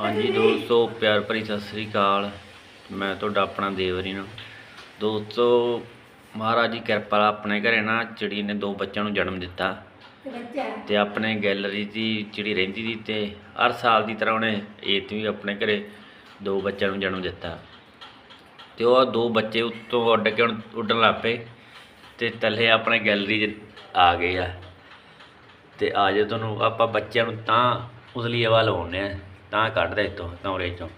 ਹਾਂਜੀ ਦੋਸਤੋ ਪਿਆਰ ਭਰੀ ਸਤਿ ਸ੍ਰੀ ਅਕਾਲ। ਮੈਂ ਤੁਹਾਡਾ ਆਪਣਾ ਦੇਵਰੀਨ। ਦੋਸਤੋ ਮਹਾਰਾਜ ਦੀ ਕਿਰਪਾ ਨਾਲ ਆਪਣੇ ਘਰੇ ਨਾ ਚਿੜੀ ਨੇ ਦੋ ਬੱਚਿਆਂ ਨੂੰ ਜਨਮ ਦਿੱਤਾ। ਤੇ ਆਪਣੇ ਗੈਲਰੀ ਦੀ ਚਿੜੀ ਰਹਿੰਦੀ ਦੀ ਤੇ ਹਰ ਸਾਲ ਦੀ ਤਰ੍ਹਾਂ ਉਹਨੇ ਏਤ ਵੀ ਆਪਣੇ ਘਰੇ ਦੋ ਬੱਚਿਆਂ ਨੂੰ ਜਨਮ ਦਿੱਤਾ। ਤੇ ਉਹ ਦੋ ਬੱਚੇ ਉੱਤੋਂ ਉੱਡ ਕੇ ਉੱਡਣ ਲੱਗ ਪਏ ਤੇ ਥੱਲੇ ਆਪਣੇ ਗੈਲਰੀ 'ਚ ਆ ਗਏ ਆ। ਤੇ ਆ ਜੇ ਤੁਹਾਨੂੰ ਆਪਾਂ ਬੱਚਿਆਂ ਨੂੰ ਤਾਂ ਉਸਲੀ ਹਵਾ ਲਵਾਉਂਦੇ ਆ ਤਾਂ ਕੱਢਦੇ ਇੱਥੋਂ ਕਮਰੇ ਚੋਂ।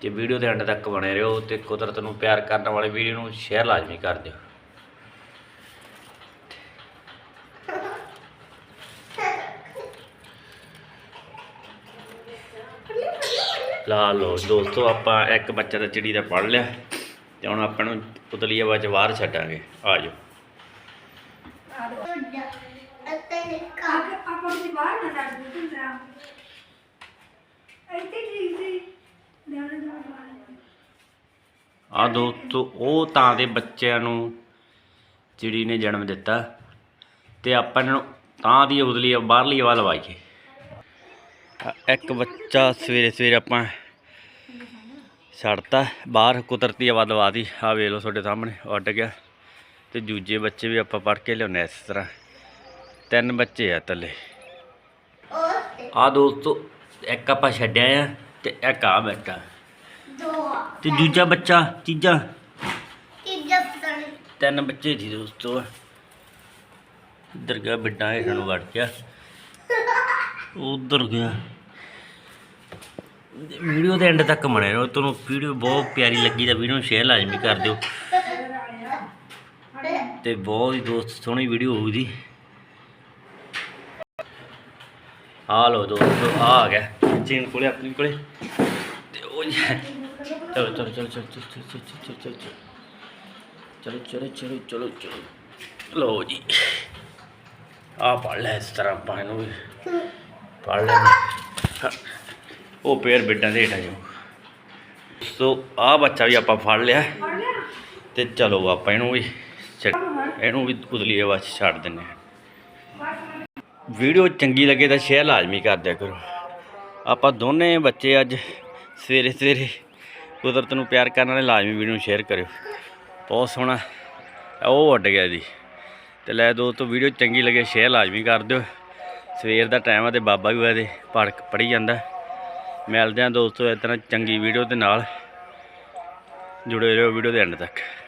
ਤੇ ਵੀਡੀਓ ਦੇ ਅੰਤ ਤੱਕ ਬਣੇ ਰਹੋ ਤੇ ਕੁਦਰਤ ਨੂੰ ਪਿਆਰ ਕਰਨ ਵਾਲੇ ਵੀਡੀਓ ਨੂੰ ਸ਼ੇਅਰ ਲਾਜ਼ਮੀ ਕਰ ਦਿਓ। ਲਾ ਲਓ ਦੋਸਤੋ ਆਪਾਂ ਇੱਕ ਬੱਚਾ ਤਾਂ ਚਿੜੀ ਦਾ ਪੜ ਲਿਆ ਤੇ ਹੁਣ ਆਪਾਂ ਨੂੰ ਉਤਲੀ ਹਵਾ ਚ ਬਾਹਰ ਛੱਡਾਂਗੇ। ਆ ਜਾਓ। ਆਪਾਂ ਨੂੰ ਬਾਹਰ ਨਾ ਛੱਡ ਦੇ ਤੂੰ ਜਾ ਇੱਥੇ ਠੀਕ ਸੀ ਜਾਣ ਜਾ ਬਾਹਰ ਆ ਦੋਸਤੋ ਉਹ ਤਾਂ ਦੇ ਬੱਚਿਆਂ ਨੂੰ ਚਿੜੀ ਨੇ ਜਨਮ ਦਿੱਤਾ ਤੇ ਆਪਾਂ ਇਹਨਾਂ ਨੂੰ ਤਾਂ ਦੀ ਉਦਲੀ ਬਾਹਰਲੀ ਹਵਾ ਲਵਾਈਏ। ਆ ਇੱਕ ਬੱਚਾ ਸਵੇਰੇ ਸਵੇਰੇ ਆਪਾਂ ਛੱਡਤਾ, ਬਾਹਰ ਕੁਦਰਤੀ ਹਵਾ ਦਵਾਤੀ ਆ ਵੇਖ ਲਓ ਤੁਹਾਡੇ ਸਾਹਮਣੇ, ਉੱਡ ਗਿਆ। ਤੇ ਦੂਜੇ ਬੱਚੇ ਵੀ ਆਪਾਂ ਪੜ ਕੇ ਲਿਆਉਂਦੇ ਹਾਂ ਇਸ ਤਰ੍ਹਾਂ। ਤਿੰਨ ਬੱਚੇ ਆ ਥੱਲੇ ਆ ਦੋਸਤੋ, ਇੱਕ ਆਪਾਂ ਛੱਡਿਆ ਆ ਤੇ ਇੱਕ ਆ ਬੈਠਾ। ਤੇ ਦੂਜਾ ਬੱਚਾ ਤੀਜਾ? ਤਿੰਨ ਬੱਚੇ ਸੀ ਦੋਸਤੋ। ਇੱਧਰ ਗਿਆ ਬਿੱਡਾ ਹੇਠਾਂ ਨੂੰ ਵੜ ਗਿਆ। ਉਧਰ ਗਿਆ। ਵੀਡੀਓ ਦੇ ਐਂਡ ਤੱਕ ਬਣੇ ਰਹੋ। ਤੁਹਾਨੂੰ ਵੀਡੀਓ ਬਹੁਤ ਪਿਆਰੀ ਲੱਗੀ ਤਾਂ ਵੀਡੀਓ ਨੂੰ ਸ਼ੇਅਰ ਲਾਜ਼ਮੀ ਕਰ ਦਿਓ। ਤੇ ਬਹੁਤ ਹੀ ਦੋਸਤ ਸੋਹਣੀ ਵੀਡੀਓ ਹੋਊਗੀ। ਆ ਲੋ ਦੋਸਤੋ ਆ ਆ ਗਿਆ। ਚੀਨ ਕੋਲੇ ਆਪਣੀ ਕੋਲੇ। ਤੇ ਉਹ ਜੀ ਚਲੋ ਚਲੋ ਚਲੋ ਚਲੋ ਚਲੋ ਚਲੋ ਚਲੋ ਚਲੋ ਚਲੋ ਚਲੋ ਚਲੋ ਲੋ ਜੀ ਆ ਪੜ ਲੈ ਇਸ ਤਰ੍ਹਾਂ ਆਪਾਂ ਇਹਨੂੰ ਪੜ ਲੈ ਉਹ ਪੇਰ ਬਿੱਡਾਂ ਦੇ ਹੇਠਾਂ ਜੋ ਸੋ ਆ ਬੱਚਾ ਵੀ ਆਪਾਂ ਫੜ ਲਿਆ ਫੜ ਤੇ ਚਲੋ ਆਪਾਂ ਇਹਨੂੰ ਵੀ ਇਹਨੂੰ ਵੀ ਉਦਲੀ ਹਵਾ ਛੱਡ ਦਿੰਨੇ ਆ ਵੀਡੀਓ ਚੰਗੀ ਲੱਗੇ ਤਾਂ ਸ਼ੇਅਰ ਲਾਜ਼ਮੀ ਕਰ ਦਿਆ ਕਰੋ ਆਪਾਂ ਦੋਨੇ ਬੱਚੇ ਅੱਜ ਸਵੇਰੇ ਸਵੇਰੇ ਕੁਦਰਤ ਨੂੰ ਪਿਆਰ ਕਰਨ ਵਾਲੇ ਲਾਜ਼ਮੀ ਵੀਡੀਓ ਨੂੰ ਸ਼ੇਅਰ ਕਰਿਓ। ਬਹੁਤ ਸੋਹਣਾ। ਉਹ ਉੱਡ ਗਿਆ ਜੀ। ਤੇ ਲੈ ਦੋਸਤੋ, ਵੀਡੀਓ ਚੰਗੀ ਲੱਗੇ ਸ਼ੇਅਰ ਲਾਜ਼ਮੀ ਕਰ ਦਿਓ। ਸਵੇਰ ਦਾ ਟਾਈਮ ਆ ਤੇ ਬਾਬਾ ਵੀ ਉਹਦੇ ਪੜ ਪੜੀ ਜਾਂਦਾ। ਮਿਲਦੇ ਆ ਦੋਸਤੋ, ਇਸ ਤਰ੍ਹਾਂ ਚੰਗੀ ਵੀਡੀਓ ਦੇ ਨਾਲ। ਜੁੜੇ ਰਹੋ ਵੀਡੀਓ ਦੇ ਐਂਡ ਤੱਕ।